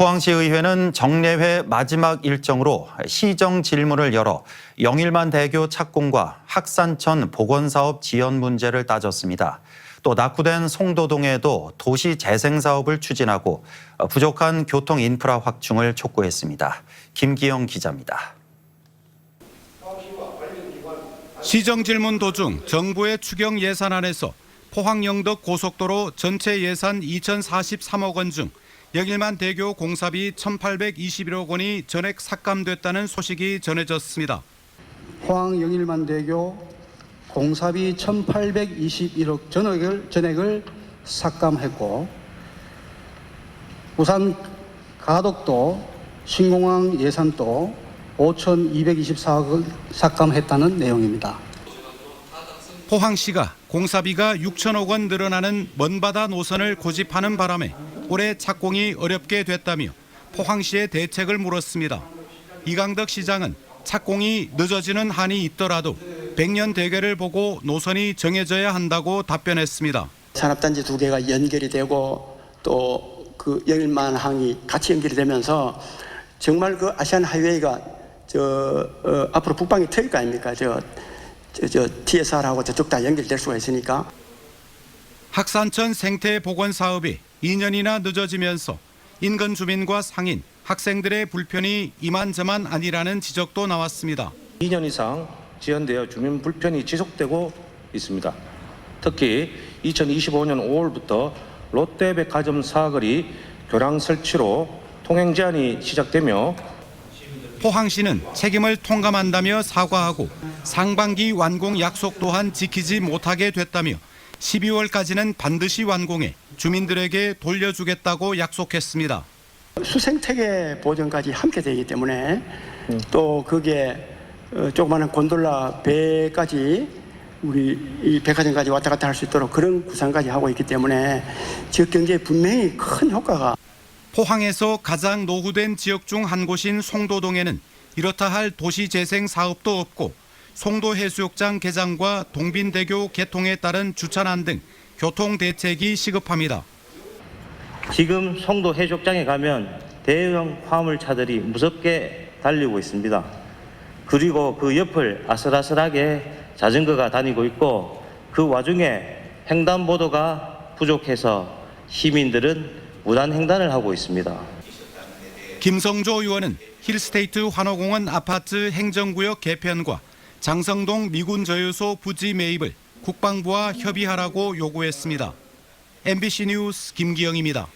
포항시의회는 정례회 마지막 일정으로 시정 질문을 열어 영일만 대교 착공과 학산천 복원사업 지연 문제를 따졌습니다. 또 낙후된 송도동에도 도시 재생 사업을 추진하고 부족한 교통 인프라 확충을 촉구했습니다. 김기영 기자입니다. 시정 질문 도중 정부의 추경 예산안에서 포항 영덕 고속도로 전체 예산 2,043억 원중 영일만 대교 공사비 1,821억 원이 전액 삭감됐다는 소식이 전해졌습니다. 포항 영일만 대교 공사비 1,821억 전액을 전액을 삭감했고 부산 가덕도 신공항 예산도 5,224억을 삭감했다는 내용입니다. 포항시가 공사비가 6천억 원 늘어나는 먼바다 노선을 고집하는 바람에 올해 착공이 어렵게 됐다며 포항시의 대책을 물었습니다. 이강덕 시장은 착공이 늦어지는 한이 있더라도 100년 대계를 보고 노선이 정해져야 한다고 답변했습니다. 산업단지 두 개가 연결이 되고 또그 영일만 항이 같이 연결이 되면서 정말 그 아시안 하이웨이가 저 어, 앞으로 북방이 트일 거 아닙니까? 저, 저, 저 TSR하고 저쪽 다 연결될 수가 있으니까 학산천 생태 복원 사업이 2년이나 늦어지면서 인근 주민과 상인, 학생들의 불편이 이만저만 아니라는 지적도 나왔습니다. 2년 이상 지연되어 주민 불편이 지속되고 있습니다. 특히 2025년 5월부터 롯데백화점 사거리 교량 설치로 통행 제한이 시작되며 포항시는 책임을 통감한다며 사과하고 상반기 완공 약속 또한 지키지 못하게 됐다며 12월까지는 반드시 완공해 주민들에게 돌려주겠다고 약속했습니다. 수생태계 보전까지 함께 되기 때문에 또 그게 어, 조그마한 곤돌라 배까지 우리 이 백화점까지 왔다 갔다 할 수 있도록 그런 구상까지 하고 있기 때문에 지역 경제에 분명히 큰 효과가 포항에서 가장 노후된 지역 중 한 곳인 송도동에는 이렇다 할 도시 재생 사업도 없고 송도 해수욕장 개장과 동빈대교 개통에 따른 주차난 등 교통 대책이 시급합니다. 지금 송도 해수욕장에 가면 대형 화물차들이 무섭게 달리고 있습니다. 그리고 그 옆을 아슬아슬하게 자전거가 다니고 있고 그 와중에 횡단보도가 부족해서 시민들은 무단 횡단을 하고 있습니다. 김성조 의원은 힐스테이트 환호공원 아파트 행정구역 개편과 장성동 미군 저유소 부지 매입을 국방부와 협의하라고 요구했습니다. MBC 뉴스 김기영입니다.